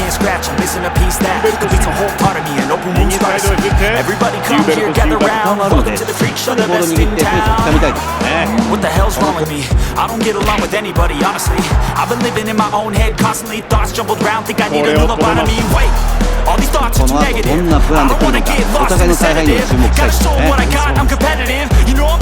can't scratch. I'm missing a piece that completes a whole part of me. An open wound starts. Everybody come here, gather round. Welcome to the freak show, the best in town. What the hell's wrong with me? I don't get along with anybody, honestly. I've been living in my own head constantly. Thoughts jumbled round. Think I need a lullaby to me. Wait all these thoughts are too この後 negative. どんなプラン I で don't 来る wanna のか get お lost 互い in の the 采配にも sedative. 注目したい Gotta です show ね what I got, I'm competitive. You know I'm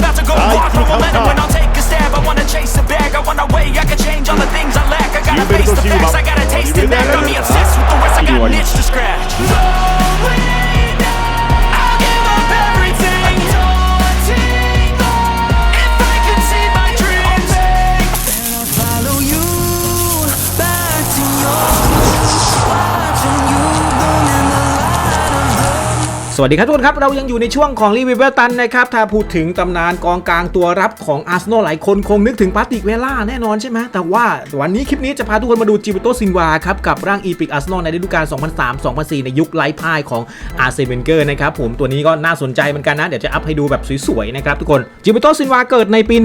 สวัสดีครับทุกคนครับ เรายังอยู่ในช่วงของรีวิวเวลตันนะครับ ถ้าพูดถึงตำนานกองกลางตัวรับของอาร์เซนอลหลายคนคงนึกถึงปาติกเวล่าแน่นอนใช่ไหมแต่ว่าวันนี้คลิปนี้จะพาทุกคนมาดูจิบิโตซินวาครับ กับร่างอีพิกอาร์เซนอลในฤดูกาล 2003-2004 ในยุคไร้พ่ายของอาร์เซเวนเกอร์นะครับผมตัวนี้ก็น่าสนใจเหมือนกันนะ เดี๋ยวจะอัพให้ดูแบบสวยๆนะครับทุกคนจิบิโตซินวาเกิดในปี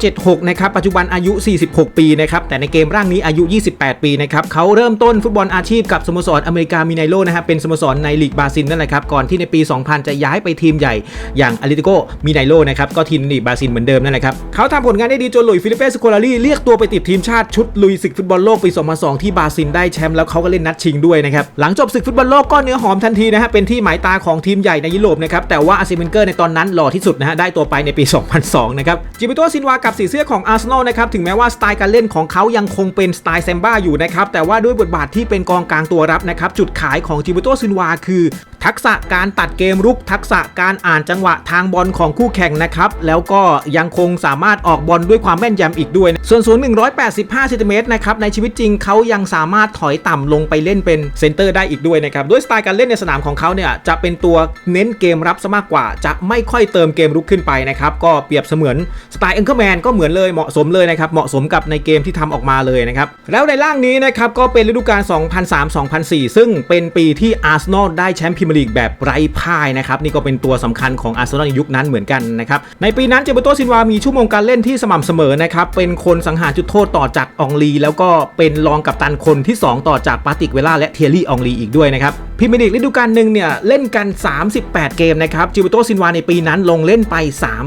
1976 นะครับปัจจุบันอายุ 46 ปีนะครับแต่ในเกมร่างนี้อายุ 28 ปีนะครับเขาเริ่มต้นฟุตบอลอาชีพกับสโมสรอเมริกามิไนโลนะฮะเป็นสโมสรในลีกบราซิลนั่นแหละครับก่อนที่ในปี2000 จะย้ายไปทีมใหญ่อย่างอาริติโกมิไนโลนะครับก็ทีมลีกบราซิลเหมือนเดิมนั่นแหละครับเขาทำผลงานได้ดีจนหลุยส์ฟิลิปเป้สโคลารีเรียกตัวไปติดทีมชาติชุดลุยศึกฟุตบอลโลกปี 2002 ที่บราซิลได้แชมป์แล้วเขาก็เล่นนัดชิงด้วยนะครับหลังจบศึกฟุตบอลโลกก็เนื้อหอมทันทีนะฮะเป็นที่หมายตาของทีมใหญ่ในยุโรปนะครับแต่ว่าอาร์เซนเกอร์ในตอนนั้นหล่อที่สุดนะฮะได้ตัวไปในปี 2002 นะครับจิบิโตซินวากับสีเสื้อของอาร์เซนอลนะครับถึงแม้ว่าสไตล์การเล่นของเขายังคงเป็นสไตล์แซมบ้าอยู่นะครับแต่ว่าด้วยบทบาทที่เป็นกองกลางตัวรับนะครับจุดขายของจิบิโตซินวาคือ ทักษะการตัดเกมรุก ทักษะการอ่านจังหวะทางบอลของคู่แข่งนะครับ แล้วก็ยังคงสามารถออกบอลด้วยความแม่นยำอีกด้วย ส่วนสูง 185เซนติเมตรนะครับในชีวิตจริงเขายังสามารถถอยต่ำลงไปเล่นเป็นเซนเตอร์ได้อีกด้วยนะครับด้วยสไตล์การเล่นในสนามของเขาเนี่ยจะเป็นตัวเน้นเกมรับซะมากกว่า จะไม่ค่อยเติมเกมรุกขึ้นไปนะครับก็เปรียบเสมือนสไตล์เอ็นเกอร์แมนก็เหมือนเลยเหมาะสมเลยนะครับเหมาะสมกับในเกมที่ทำออกมาเลยนะครับแล้วในร่างนี้นะครับก็เป็นฤดูกาล2003-2004 ซึ่งเป็นปีที่อาร์เซนอลได้แชมป์พรีเมียร์ลีกแบบไร้พ่ายนะครับนี่ก็เป็นตัวสำคัญของอาร์เซนอลในยุคนั้นเหมือนกันนะครับในปีนั้นเจเบโตซินวามีชั่วโมงการเล่นที่สม่ำเสมอนะครับเป็นคนสังหารจุดโทษต่อจากองลี แล้วก็เป็นรองกัปตันคนที่ 2 ต่อจากปาติกเวล่าและเทียรี่องลีอีกด้วยนะครับพรีเมียร์ลีกฤดูกาลหนึ่งเนี่ยเล่นกัน 38 เกมนะครับจิเบโตซินวาในปีนั้นลงเล่นไป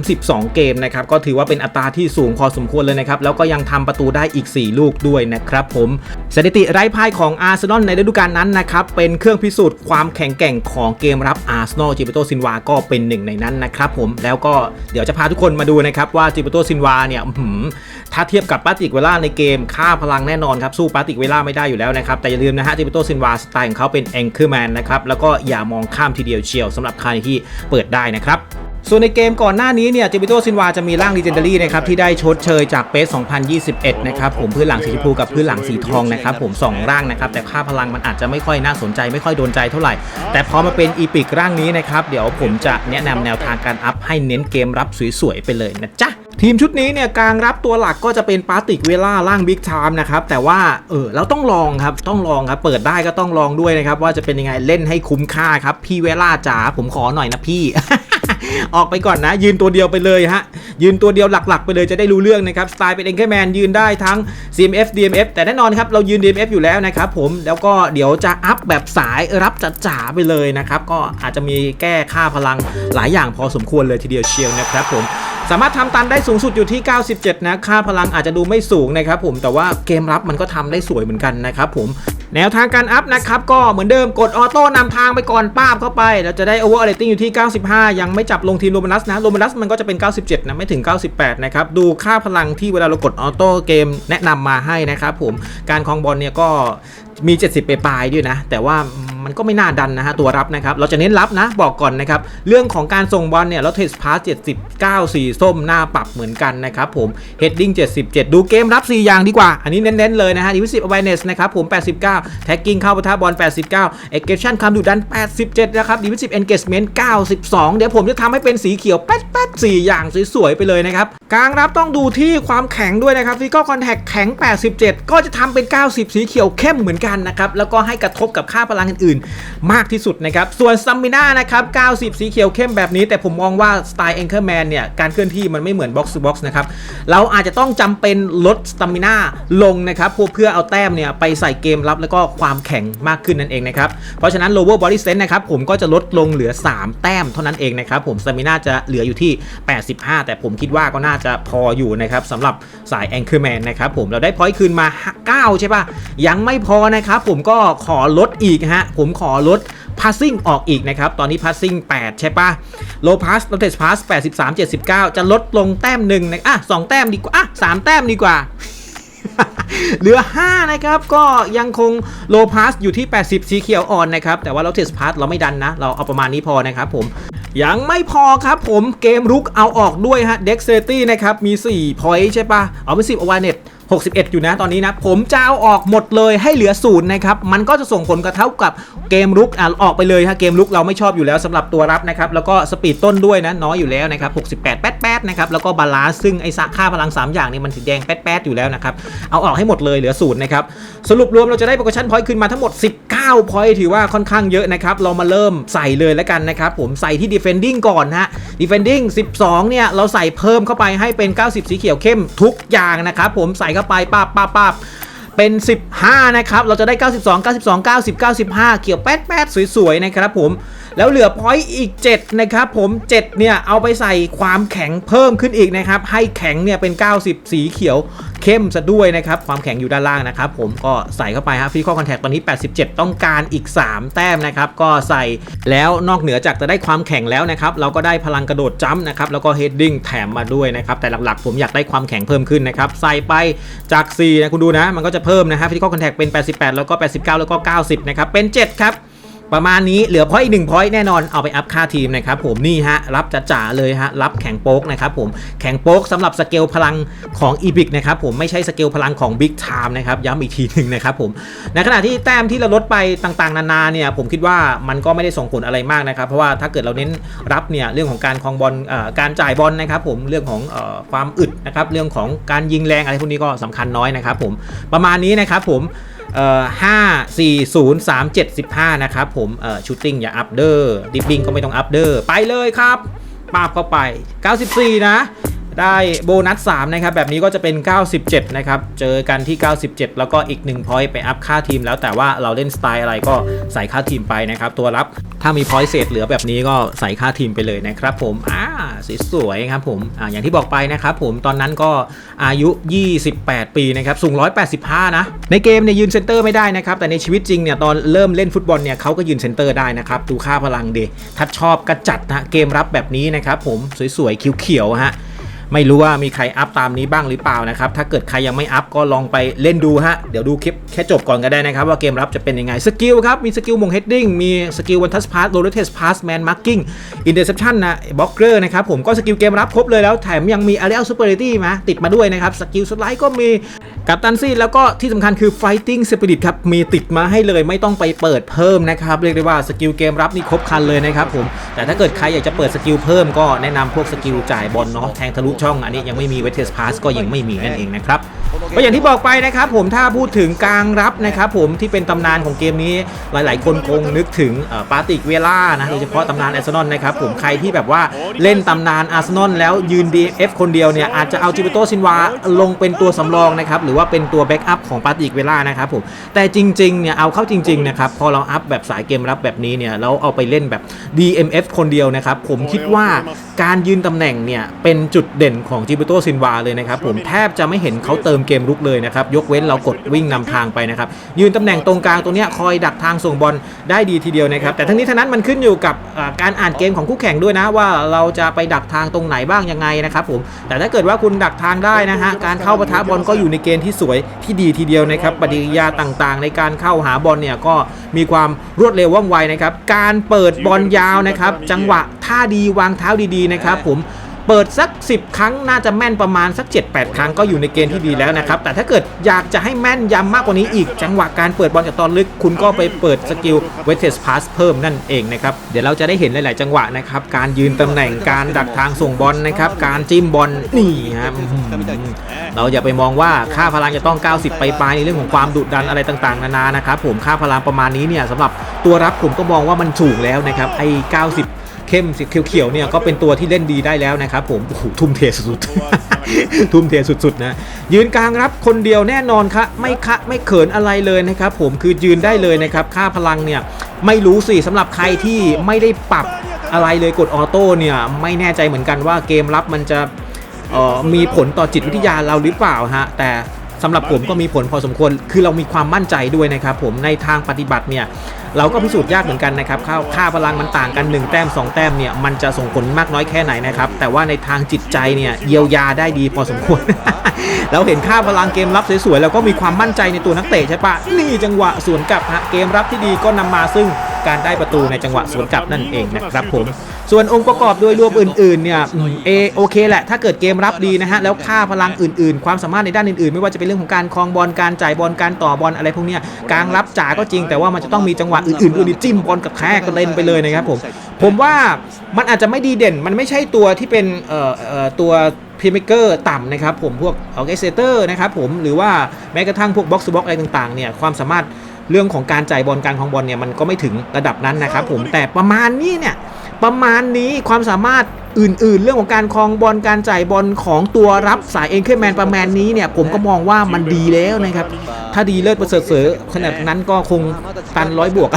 32 เกมนะครับก็ถือว่าเป็นอัตราที่สูงพอสมควรเลยนะครับแล้วก็ยังทำประตูได้อีก 4 ลูกด้วยนะครับผมสถิติไร้พ่ายของอาร์เซนอลในฤดูกาลนั้นนะครับเป็นเครื่องพิสูจน์ความแข็งแกร่งขของเกมรับอาร์เซนอลจิเบโตซินวาก็เป็นหนึ่งในนั้นนะครับผมแล้วก็เดี๋ยวจะพาทุกคนมาดูนะครับว่าจิเบโตซินวาเนี่ยถ้าเทียบกับปาติกเวล่าในเกมค่าพลังแน่นอนครับสู้ปาติกเวล่าไม่ได้อยู่แล้วนะครับแต่อย่าลืมนะฮะจิเบโตซินวาสไตล์ของเขาเป็นแองเกอร์แมนนะครับแล้วก็อย่ามองข้ามทีเดียวเชียวสำหรับใครที่เปิดได้นะครับ ส่วนในเกมก่อนหน้านี้เนี่ยเจิบิโตซินวาจะมีร่าง l ีเจนดารี่นะครับที่ได้ชดเชยจากเปส2021 นะครับผมพื้นหลังสีชมพูกับพื้นหลังสีทองนะครับผม 2 ร่างนะครับ แต่ค่าพลังมันอาจจะไม่ค่อยน่าสนใจไม่ค่อยโดนใจเท่าไหร่ แต่พอมาเป็นอีพิกร่างนี้นะครับ เดี๋ยวผมจะแนะนำแนวทางการอัพให้เน้นเกมรับสวยๆไปเลยนะจ๊ะทีมชุดนี้เนี่ยกลางรับตัวหลักก็จะเป็นปาติกเวล่าร่างบิ๊กไทม์นะครับแต่ว่าเออเราต้องลองครับต้องลองครับเปิดได้ก็ต้องลองด้วยนะครับว่าจะเป็นยังไงเล่นให้คุ้มค่าครับพี่เวล่าจ๋าผมขอหน่อยนะพี่ ออกไปก่อนนะ ยืนตัวเดียวไปเลยฮะ ยืนตัวเดียวหลักๆ ไปเลยจะได้รู้เรื่องนะครับ สไตล์เป็นเอ็นแคแมนยืนได้ทั้ง CMF DMF แต่แน่นอนครับ เรายืน DMF อยู่แล้วนะครับผม แล้วก็เดี๋ยวจะอัพแบบสายรับจ๋าไปเลยนะครับ ก็อาจจะมีแก้ค่าพลังหลายอย่างพอสมควรเลยทีเดียวเชียวนะครับผม สามารถทำตันได้สูงสุดอยู่ที่ 97 นะ ค่าพลังอาจจะดูไม่สูงนะครับผม แต่ว่าเกมรับมันก็ทำได้สวยเหมือนกันนะครับผม แนวทางการอัพนะครับ ก็เหมือนเดิมกดออโต้นำทางไปก่อนป้าบเข้าไปแล้วจะได้โอเวอร์เรตติ้งอยู่ที่ 95 ยังไม่จับลงทีมโรมานัสนะโรมานัสมันก็จะเป็น 97 นะ ไม่ถึง 98 นะครับ ดูค่าพลังที่เวลาเรากดออโต้เกมแนะนำมาให้นะครับผมการคลองบอลเนี่ยก็ มี 70 ไปปลายด้วยนะ แต่ว่ามันก็ไม่น่าดันนะฮะตัวรับนะครับ เราจะเน้นรับนะบอกก่อนนะครับ เรื่องของการส่งบอลเนี่ยเราเทสพาส79 สีส้มหน้าปรับเหมือนกันนะครับผมเฮดดิ้ง77 ดูเกมรับ 4 อย่างดีกว่า อันนี้เน้นๆเลยนะฮะดิวิสิบ awareness นะครับผม 89 แท็กกิ้งเข้าปะทะบอล 89 aggression คำดุดัน 87 นะครับดิวิสิบ engagement 92 เดี๋ยวผมจะทำให้เป็นสีเขียวแป๊ดแป๊ด4อย่างสวยๆไปเลยนะครับกลางรับต้องดูที่ความแข็งด้วยนะครับ physical contact แข็ง 87 ก็จะทำเป็น 90 สีเขียวเข้มเหมือนกันนะครับแล้วก็ให้กระทบกับค่าพลังอื่นนมากที่สุดนะครับส่วนซัมมิน่านะครับ 90 สีเขียวเข้มแบบนี้ แต่ผมมองว่าสไตล์ Anchorman เนี่ยการเคลื่อนที่มันไม่เหมือน Box to Box นะครับเราอาจจะต้องจำเป็นลดสตามิน่าลงนะครับเพื่อเอาแต้มเนี่ยไปใส่เกมรับแล้วก็ความแข็งมากขึ้นนั่นเองนะครับเพราะฉะนั้น lower body strength นะครับผมก็จะลดลงเหลือ 3 แต้มเท่านั้นเองนะครับผมสตามิน่าจะเหลืออยู่ที่ 85 แต่ผมคิดว่าก็น่าจะพออยู่นะครับสำหรับสาย Anchorman นะครับผมเราได้พอยต์คืนมา 9 ใช่ปะยังไม่พอนะะครับผมก็ขอลดอีกฮะผมขอลด passing ออกอีกนะครับ ตอนนี้ passing 8ใช่ปะ low pass low test pass 83 79 จะลดลงแต้มหนึ่งนะอะ2แต้มดีกว่า อะ3แต้มดีกว่า เหลือ 5 นะครับ ก็ยังคง low pass อยู่ที่ 80 สีเขียวอ่อนนะครับ แต่ว่า low test pass เราไม่ดันนะ เราเอาประมาณนี้พอนะครับผมยังไม่พอครับผมเกมรุกเอาออกด้วยฮะ dexterity นะครับ มี4 point ใช่ปะเอาเป็น10 awareness 61 อยู่นะตอนนี้นะ ผมจะเอาออกหมดเลยให้เหลือศูนย์นะครับ มันก็จะส่งผลกระทบกับเกมรุกอะออกไปเลยฮะเกมรุกเราไม่ชอบอยู่แล้วสำหรับตัวรับนะครับ แล้วก็สปีดต้นด้วยนะน้อยอยู่แล้วนะครับ 68 แป๊ดแป๊ดนะครับแล้วก็บาลานซ์ซึ่งไอ้ค่าพลัง 3 อย่างนี้มันสีแดงแป๊ดแป๊ดอยู่แล้วนะครับเอาออกให้หมดเลยเหลือศูนย์นะครับสรุปรวมเราจะได้โปรโมชั่นพอยต์ขึ้นมาทั้งหมด 19พอยต์ถือว่าค่อนข้างเยอะนะครับเรามาเริ่มใส่เลยแล้วกันนะครับผมใส่ที่ defending ก่อนฮะ defending 12 เนี่ยเราใส่เพิ่มเข้าไปให้เป็น 90 สีเขียวเข้มทุกอย่างนะครับผมใส่เข้าไปป้าบป้าบป้าบเป็น 15 นะครับ เราจะได้ 92 92 90 95 เกี่ยวแป๊ดแป๊ดสวยๆ นะครับผม แล้วเหลือพอยต์อีก 7 นะครับผม 7 เนี่ย เอาไปใส่ความแข็งเพิ่มขึ้นอีกนะครับ ให้แข็งเนี่ยเป็น 90 สีเขียวเข้มซะด้วยนะครับ ความแข็งอยู่ด้านล่างนะครับ ผมก็ใส่เข้าไปฮะฟรีข้อคอนแทคตอนนี้ 87 ต้องการอีก 3 แต้มนะครับ ก็ใส่แล้วนอกเหนือจากจะได้ความแข็งแล้วนะครับ เราก็ได้พลังกระโดดจัมป์นะครับ แล้วก็เฮดดิ้งแถมมาด้วยนะครับ แต่หลักๆ ผมอยากได้ความแข็งเพิ่มขึ้นนะครับ ใส่ไปจาก 4 นะคุณดูนะ มันก็จะเพิ่มนะฮะฟรีข้อคอนแทคเป็น 88 แล้วก็ 89 แล้วก็ 90 นะครับ เป็น 7 ครับ ประมาณนี้เหลือพอยต์อีกหนึ่งพอยต์แน่นอนเอาไปอัพค่าทีมนะครับผมนี่ฮะรับจ๋าเลยฮะรับแข็งโป๊กนะครับผมแข็งโป๊กสำหรับสเกลพลังของ e b i c นะครับผมไม่ใช่สเกลพลังของ Big Time นะครับย้ำอีกทีหนึ่งนะครับผมในขณะที่แต้มที่เราลดไปต่างๆ นานาเนี่ยผมคิดว่ามันก็ไม่ได้ส่งผลอะไรมากนะครับเพราะว่าถ้าเกิดเราเน้นรับเนี่ยเรื่องของการคลองบอลการจ่ายบอลนะครับผมเรื่องของความอึดนะครับเรื่องของการยิงแรงอะไรพวกนี้ก็สำคัญน้อยนะครับผมประมาณนี้นะครับผม เอ่อห้าสี่ศูนย์สามเจ็ดสิบห้านะครับผมเอ่อชูตติ้งอย่าอัพเดอร์ดิฟบิงก็ไม่ต้องอัพเดอร์ไปเลยครับปาบเข้าไป 94 นะ ได้โบนัส3นะครับแบบนี้ก็จะเป็น 97 นะครับ เจอกันที่ 97 แล้วก็อีก1พอยต์ไปอัพค่าทีม แล้วแต่ว่าเราเล่นสไตล์อะไรก็ใส่ค่าทีมไปนะครับ ตัวรับถ้ามีพอยต์เศษเหลือแบบนี้ก็ใส่ค่าทีมไปเลยนะครับผมอ่าสวยๆครับผมอ่าอย่างที่บอกไปนะครับผมตอนนั้นก็อายุ 28 ปีนะครับสูง 185 นะ ในเกมเนี่ยยืนเซนเตอร์ไม่ได้นะครับ แต่ในชีวิตจริงเนี่ยตอนเริ่มเล่นฟุตบอลเนี่ยเขาก็ยืนเซนเตอร์ได้นะครับดูค่าพลังเดถ้าชอบก็จัดนะเกมรับแบบนี้นะครับผมสวยๆเขียวๆฮะ ไม่รู้ว่ามีใครอัพตามนี้บ้างหรือเปล่านะครับ ถ้าเกิดใครยังไม่อัพก็ลองไปเล่นดูฮะ เดี๋ยวดูคลิปแค่จบก่อนก็ได้นะครับ ว่าเกมรับจะเป็นยังไง สกิลครับ มีสกิลมงเฮดดิ้ง มีสกิลวันทัสพาสโรเลเทสพาสแมนมาร์กิ้ง อินเตอร์เซปชันนะบล็อกเกอร์นะครับผมก็สกิลเกมรับครบเลยแล้วแถมยังมีอารี a ลซูเปอร์ i ตี้มาติดมาด้วยนะครับ สกิลสไลด์ก็มีกับตันซี่แล้วก็ที่สำคัญคือ Fighting Spirit ครับ มีติดมาให้เลยไม่ต้องไปเปิดเพิ่มนะครับ เรียกได้ว่าสกิลเกมรับนี่ครบคันเลยนะครับผม แต่ถ้าเกิดใครอยากจะเปิดสกิลเพิ่มก็แนะนำพวกสกิลจ่ายบอลเนาะแทงทะลุช่องอันนี้ยังไม่มีเวทเทสพาสก็ยังไม่มีนั่นเองนะครับก็อย่างที่บอกไปนะครับผมถ้าพูดถึงกลางรับนะครับผมที่เป็นตำนานของเกมนี้หลาย ๆ คนคงนึกถึงปาติกเวล่านะโดยเฉพาะตำนานอาร์เซนอลนะครับผมใครที่แบบว่าเล่นตำนานอาร์เซนอลแล้วยืน DF คนเดียวเนี่ยอาจจะเอาจิเบโตซินวาลงเป็นตัวสำรองนะครับหรือว่าเป็นตัวแบ็กอัพของปาติกเวล่านะครับผมแต่จริง ๆ เนี่ยเอาเข้าจริง ๆ นะครับพอเราอัพแบบสายเกมรับแบบนี้เนี่ยแล้วเอาไปเล่นแบบ DMF คนเดียวนะครับผมคิดว่าการยืนตำแหน่งเนี่ยเป็นจุดเด่นของจิเบโตซินวาเลยนะครับผมแทบจะไม่เห็นเขาเติมเกมรุกเลยนะครับ ยกเว้นเรากดวิ่งนำทางไปนะครับ ยืนตำแหน่งตรงกลางตัวเนี้คอยดักทางส่งบอลได้ดีทีเดียวนะครับ แต่ทั้งนี้ทั้งนั้นมันขึ้นอยู่กับการอ่านเกมของคู่แข่งด้วยนะ ว่าเราจะไปดักทางตรงไหนบ้างยังไงนะครับผมแต่ถ้าเกิดว่าคุณดักทางได้นะฮะการเข้าปะทะบอลก็อยู่ในเกณฑ์ที่สวยที่ดีทีเดียวนะครับปฏิกิริยาต่างๆ ในการเข้าหาบอลเนี่ยก็มีความรวดเร็วว่องไวนะครับการเปิดบอลยาวนะครับจังหวะท่าดีวางเท้าดีๆนะครับผม เปิดสัก 10 ครั้งน่าจะแม่นประมาณสัก 7-8 ครั้งก็อยู่ในเกณฑ์ที่ดีแล้วนะครับ แต่ถ้าเกิดอยากจะให้แม่นยำมากกว่านี้อีก จังหวะการเปิดบอลจากตอนลึก คุณก็ไปเปิดสกิลเวทเทสพาสเพิ่มนั่นเองนะครับ เดี๋ยวเราจะได้เห็นหลาย ๆ จังหวะนะครับ การยืนตำแหน่งการดักทางส่งบอลนะครับ การจิ้มบอลนี่ครับเราอย่าไปมองว่าค่าพลังจะต้อง 90 ไปปลายในเรื่องของความดุดันอะไรต่าง ๆ นานานะครับผมค่าพลังประมาณนี้เนี่ยสำหรับตัวรับผมก็มองว่ามันสูงแล้วนะครับไอ้90 เข้มสีเขียวๆเนี่ยก็เป็นตัวที่เล่นดีได้แล้วนะครับผมโอ้โหทุ่มเทสุดๆ ทุ่มเทสุดๆนะยืนกลางรับคนเดียวแน่นอนครับไม่คะไม่เขินอะไรเลยนะครับผมคือยืนได้เลยนะครับค่าพลังเนี่ยไม่รู้สิสำหรับใครที่ไม่ได้ปรับอะไรเลยกดออโต้เนี่ยไม่แน่ใจเหมือนกันว่าเกมรับมันจะเอ่อมีผลต่อจิตวิทยาเราหรือเปล่าฮะแต่ สำหรับผมก็มีผลพอสมควร คือเรามีความมั่นใจด้วยนะครับผมในทางปฏิบัติเนี่ยเราก็พิสูจน์ยากเหมือนกันนะครับค่าค่าพลังมันต่างกัน 1 แต้ม 2 แต้มเนี่ยมันจะส่งผลมากน้อยแค่ไหนนะครับแต่ว่าในทางจิตใจเนี่ยเยียวยาได้ดีพอสมควร เราเห็นค่าพลังเกมรับสวยๆแล้วก็มีความมั่นใจในตัวนักเตะใช่ปะนี่จังหวะสวนกลับฮะเกมรับที่ดีก็นำมาซึ่ง การได้ประตูในจังหวะสวนกลับนั่นเองนะครับผม ส่วนองค์ประกอบโดยรวมอื่นๆเนี่ยเอโอเคแหละ ถ้าเกิดเกมรับดีนะฮะแล้วค่าพลังอื่นๆ ความสามารถในด้านอื่นๆ ไม่ว่าจะเป็นเรื่องของการคลองบอลการจ่ายบอลการต่อบอลอะไรพวกเนี้ยกลางรับจ่าก็จริง แต่ว่ามันจะต้องมีจังหวะอื่นๆด้วยจิ้มบอลกับแทกกระเด็นไปเลยนะครับผมผมว่ามันอาจจะไม่ดีเด่นมันไม่ใช่ตัวที่เป็นเอ่อเอ่อตัวพีเมเกอร์ต่ำนะครับผมพวกออเกเซเตอร์นะครับผมหรือว่าแม้กระทั่งพวกบ็อกซ์บ็อกอะไรต่างๆเนี่ยความสามารถ เรื่องของการจ่ายบอลการคลองบอลเนี่ยมันก็ไม่ถึงระดับนั้นนะครับผมแต่ประมาณนี้เนี่ยประมาณนี้ความสามารถอื่น ๆ เรื่องของการคลองบอลการจ่ายบอลของตัวรับสายเอ็นเคแมนประมาณนี้เนี่ยผมก็มองว่ามันดีแล้วนะครับ ถ้าดีเลิศประเสริฐเสอขนาดนั้นก็คงตันร้อยบวก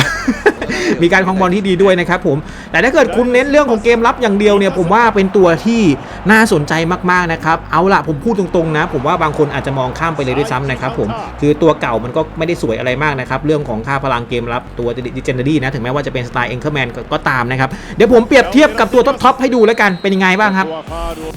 มีการคลองบอลที่ดีด้วยนะครับผมแต่ถ้าเกิดคุณเน้นเรื่องของเกมรับอย่างเดียวเนี่ยผมว่าเป็นตัวที่น่าสนใจมากๆนะครับเอาละผมพูดตรงๆนะ ผมว่าบางคนอาจจะมองข้ามไปเลยด้วยซ้ำนะครับผมคือตัวเก่ามันก็ไม่ได้สวยอะไรมากนะครับเรื่องของค่าพลังเกมรับตัวดิเจนเดอรี่นะถึงแม้ว่าจะเป็นสไตล์เอ็นเคอร์แมนก็ตามนะครับเดี๋ยวผมเปรียบเทียบกับตัวท็อปๆให้ดูแล้วกันเป็นยังไงบ้างครับ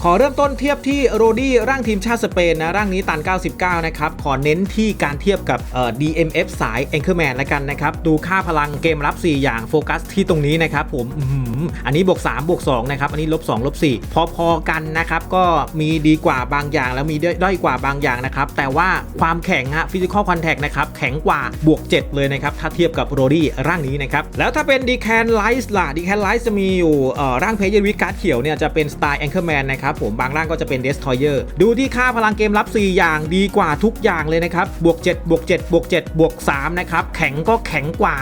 ขอเริ่มต้นเทียบที่โรดี้ร่างทีมชาติสเปนนะร่างนี้ตัน 99 นะครับ ขอเน้นที่การเทียบกับเอ่อ DMF สาย Anchorman แล้วกันนะครับ ดูค่าพลังเกมรับ 4อย่างโฟกัสที่ตรงนี้นะครับผมอืมอันนี้บวก3บวก2นะครับอันนี้ลบ2ลบ4พอๆกันนะครับก็มีดีกว่าบางอย่าง แล้วมีด้อยกว่าบางอย่างนะครับแต่ว่าความแข็งฮะ Physical Contact นะครับแข็งกว่าบวก 7 เลยนะครับถ้าเทียบกับโรดี้ร่างนี้นะครับแล้วถ้าเป็น d c a n Light ล่ะ d c a n Light จะมีอยู่ร่างเพจเยวิการ์ดเขียวเนี่ยจะเป็นสไตล์ Anchorman นนะครับผมบางร่างก็จะเป็น Destroyer ดูที่ค่าพลังเกมรับ 4 อย่างดีกว่าทุกอย่างเลยนะครับบวก7บวก7บวก7บวก3นะครับแข็งก็แข็งกว่า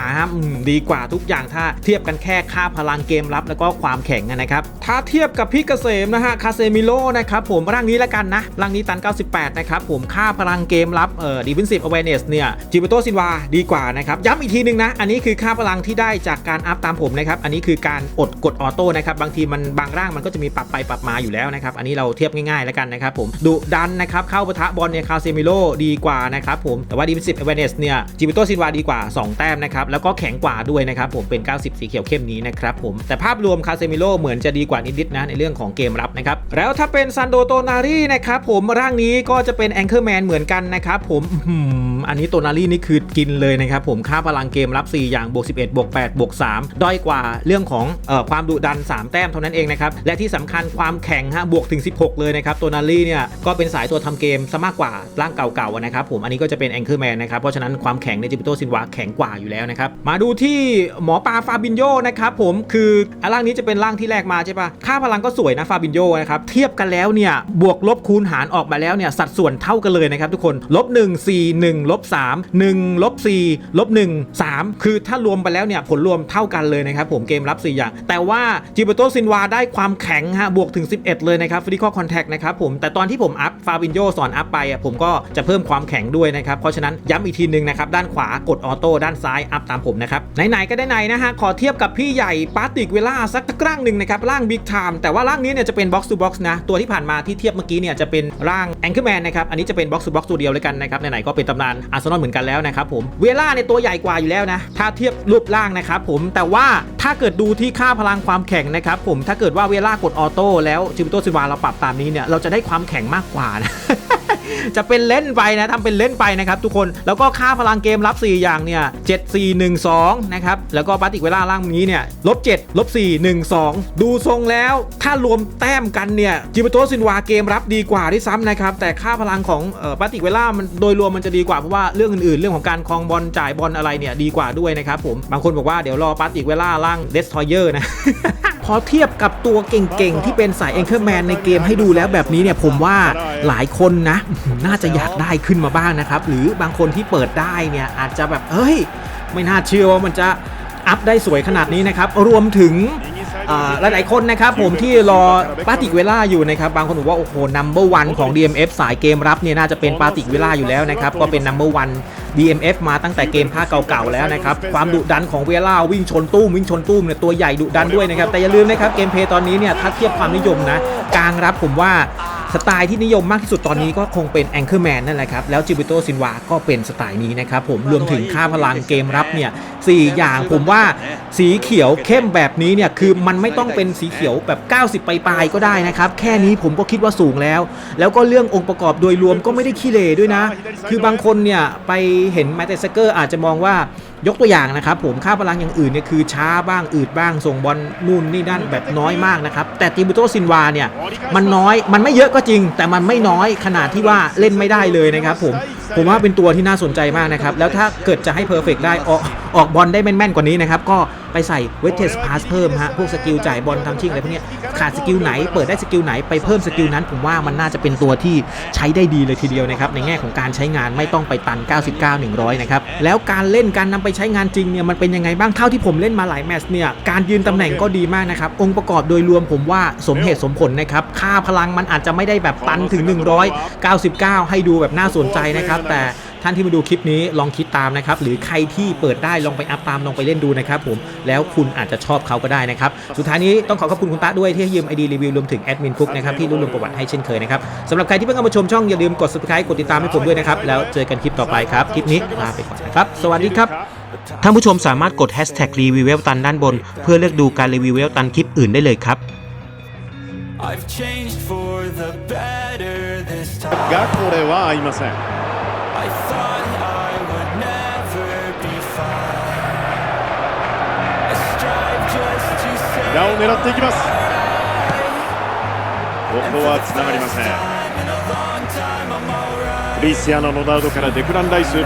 ดีกว่าทุกอย่างถ้าเทียบกันแค่ค่าพลังเกมรับแล้วก็ความแข็งนะครับถ้าเทียบกับพี่เกษมนะฮะคาเซมิโลนะครับผมร่างนี้ละกันนะร่างนี้ตัน 98 นะครับผมค่าพลังเกมรับเอ่อ defensive awareness เนี่ยจิเบโตซินวาดีกว่านะครับย้ำอีกทีหนึงนะ อันนี้คือค่าพลังที่ได้จากการอัพตามผมนะครับอันนี้คือการอดกดออโต้นะครับบางทีมันบางร่างมันก็จะมีปรับไปปรับมาอยู่แล้วนะครับอันนี้เราเทียบง่ายๆแล้วกันนะครับผมดุดันนะครับเข้าปะทะบอลเนี่ยคาเซมิโลดีกว่านะครับผมแต่ว่า defensive awareness เนี่ยจิเบโตซินวาดีกว่า 2 แต้มนะครับแล้วก็แข็งกว่าด้วยนะครับครับผมเป็น 90 สีเขียวเข้มนี้นะครับผมแต่ภาพรวมคาเซมิโลเหมือนจะดีกว่านิดๆนะในเรื่องของเกมรับนะครับแล้วถ้าเป็นซันโดโตนารีนะครับผมร่างนี้ก็จะเป็นแองเกอร์แมนเหมือนกันนะครับผมอืมอันนี้โตนารีนี่คือกินเลยนะครับผมค่าพลังเกมรับ 4 อย่างบวก11บวก8บวก3ด้อยกว่าเรื่องของออความดุดัน 3 แต้มเท่านั้นเองนะครับและที่สำคัญความแข็งฮะบวกถึง 16 เลยนะครับโตนารีเนี่ยก็เป็นสายตัวทำเกมซะมากกว่าร่างเก่าๆนะครับผมอันนี้ก็จะเป็นแองเกอร์แมนนะครับเพราะฉะนั้นความแข็งในจิปิโตซินวาแข็งกว่าอยู่แล้วนะครับมาดูที่หมอปลาฟาบินโยนะครับผมคืออะร่างนี้จะเป็นร่างที่แรกมาใช่ปะค่าพลังก็สวยนะฟาบินโยนะครับเทียบกันแล้วเนี่ยบวกลบคูณหารออกมาแล้วเนี่ยสัดส่วนเท่ากันเลยนะครับทุกคนลบ1 4 1ลบ3 1ลบ4ลบ1 3 คือถ้ารวมไปแล้วเนี่ยผลรวมเท่ากันเลยนะครับผมเกมรับ 4 อย่าง แต่ว่าจิเบโตซินวาได้ความแข็งฮะบวกถึง 11 เลยนะครับฟิ i ิคอคอนแทคนะครับผมแต่ตอนที่ผมอัพฟาบินโยสอนอัพไปอะผมก็จะเพิ่มความแข็งด้วยนะครับเพราะฉะนั้นย้ำอีกทีนึงนะครับด้านขวากดออโต้ด้านซ้ายอัพตามผมนะครับไหนๆก็ได้ไหนนะฮะ ขอเทียบกับพี่ใหญ่ปาติกเวล่าสักร่างหนึ่งนะครับ ร่างบิ๊กไทม์แต่ว่าร่างนี้เนี่ยจะเป็นบ็อกซ์ to บ็อกซ์นะ ตัวที่ผ่านมาที่เทียบเมื่อกี้เนี่ยจะเป็นร่างแองเกอร์แมนนะครับ อันนี้จะเป็นบ็อกซ์ to บ็อกซ์ตัวเดียวเลยกันนะครับ ไหนๆก็เป็นตำนานอาร์เซนอลเหมือนกันแล้วนะครับผม เวล่าในยตัวใหญ่กว่าอยู่แล้วนะ ถ้าเทียบรูปร่างนะครับผม แต่ว่าถ้าเกิดดูที่ค่าพลังความแข็งนะครับผมถ้าเกิดว่าเวลากดออโต้แล้วจิบโตซิวาเราปรับตามนี้เนี่ยเราจะได้ความแข็งมากกว่านะจะเป็นเล่นไปนะทำเป็นเล่นไปนะครับทุกคนแล้วก็ค่าพลังเกมรับ 4 อย่างเนี่ย 7 4 1 2 นะครับ แล้วก็ปาติกเวลาล่างนี้เนี่ยลบ7ลบ4 1 2 ดูทรงแล้ว ถ้ารวมแต้มกันเนี่ยจิบโตซินวาเกมรับดีกว่าด้วยซ้ำนะครับ แต่ค่าพลังของออปาติกเวลามันโดยรวมมันจะดีกว่า เพราะว่าเรื่องอื่นๆ เรื่องของการคลองบอลจ่ายบอลอะไรเนี่ยดีกว่าด้วยนะครับผมบางคนบอกว่าเดี๋ยวรอปาติกเวลาล่างเดสทอยเยอร์นะ พอเทียบกับตัวเก่งๆ ที่เป็นสาย a องเ r อร์แมนในเกมให้ดูแล้วแบบนี้เนี่ยผมว่าหลายคนนะ น่าจะอยากได้ขึ้นมาบ้างนะครับ หรือบางคนที่เปิดได้เนี่ยอาจจะแบบเอ้ย ไม่น่าเชื่อว่ามันจะอัพได้สวยขนาดนี้นะครับ รวมถึงอ่าหลายๆคนนะครับผมที่รอปาติกเวล่าอยู่นะครับบางคนบอกว่า โอ้โหนัมเบอร์วันของ DMF สายเกมรับเนี่ยน่าจะเป็นปาติกเวล่าอยู่แล้วนะครับ ก็เป็นนัมเบอร์วัน DMF มาตั้งแต่เกมภาคเก่าๆแล้วนะครับ ความดุดันของเวล่าวิ่งชนตู้มวิ่งชนตู้มเนี่ยตัวใหญ่ดุดันด้วยนะครับ แต่อย่าลืมนะครับเกมเพย์ตอนนี้เนี่ยถ้าเทียบความนิยมนะกลางรับผมว่า สไตล์ที่นิยมมากที่สุดตอนนี้ก็คงเป็น Anchorman นั่นแหละครับ แล้วจิบิโตซินวาก็เป็นสไตล์นี้นะครับผมรวมถึงค่าพลังเกมรับเนี่ยสอย่างผมว่าสีเขียวเข้มแบบนี้เนี่ยคือมันไม่ต้องเป็นสีเขียวแบบ 90ปลายๆก็ได้นะครับ แค่นี้ผมก็คิดว่าสูงแล้ว แล้วก็เรื่ององค์ประกอบโดยรวมก็ไม่ได้ขี้เลด้วยนะ คือบางคนเนี่ยไปเห็นแมตเซเกอร์อาจจะมองว่ายกตัวอย่างนะครับผมค่าพลังอย่างอื่นเนี่ยคือช้าบ้างอืดบ้างส่งบอลนู่นนี่นั่นแบบน้อยมากนะครับ แต่ติบุโตซินวาเนี่ยมันน้อยมันไม่เยอะก็จริงแต่มันไม่น้อยขนาดที่ว่าเล่นไม่ได้เลยนะครับผม ผมว่าเป็นตัวที่น่าสนใจมากนะครับ แล้วถ้าเกิดจะให้เพอร์เฟกได้ออกออกบอลได้แม่นๆกว่านี้นะครับ ก็ไปใส่เวทเทสพาสเพิ่มฮะพวกสกิลจ่ายบอลทำชิ่งอะไรพวกนี้ขาดสกิลไหน เปิดได้สกิลไหนไปเพิ่มสกิลนั้น ผมว่ามันน่าจะเป็นตัวที่ใช้ได้ดีเลยทีเดียวนะครับในแง่ของการใช้งานไม่ต้องไปตัน 99 100 นะครับ แล้วการเล่นการนำไปใช้งานจริงเนี่ยมันเป็นยังไงบ้างเท่าที่ผมเล่นมาหลายแมตช์เนี่ยการยืนตำแหน่งก็ดีมากนะครับองค์ประกอบโดยรวมผมว่าสมเหตุสมผลนะครับค่าพลังมันอาจจะไม่ได้แบบตันถึง 199 ให้ดูแบบน่าสนใจนะครับแต่ท่านที่มาดูคลิปนี้ลองคิดตามนะครับ หรือใครที่เปิดได้ลองไปอัพตามลองไปเล่นดูนะครับผมแล้วคุณอาจจะชอบเขาก็ได้นะครับ สุดท้ายนี้ต้องขอขอบคุณคุณตาด้วยที่ให้ยืมไอดีรีวิวรวมถึงแอดมินคุกนะครับที่รวบรวมประวัติให้เช่นเคยนะครับสำหรับใครที่เพิ่งเข้ามาชมช่องอย่าลืมกด subscribe กดติดตามให้ผมด้วยนะครับแล้วเจอกันคลิปต่อไปครับคลิปนี้ลาไปก่อนนะครับสวัสดีครับท่านผู้ชมสามารถกดแฮชแท็กรีวิวเวลตันด้านบน เพื่อเลือกดูการรีวิวเวลตันคลิปอื่นได้เลยครับ I've changed for the better this time. がこれはいません。ラを狙っていきますここは繋がりませんクリスティアーノ・ロナウドからデクラン・ライス。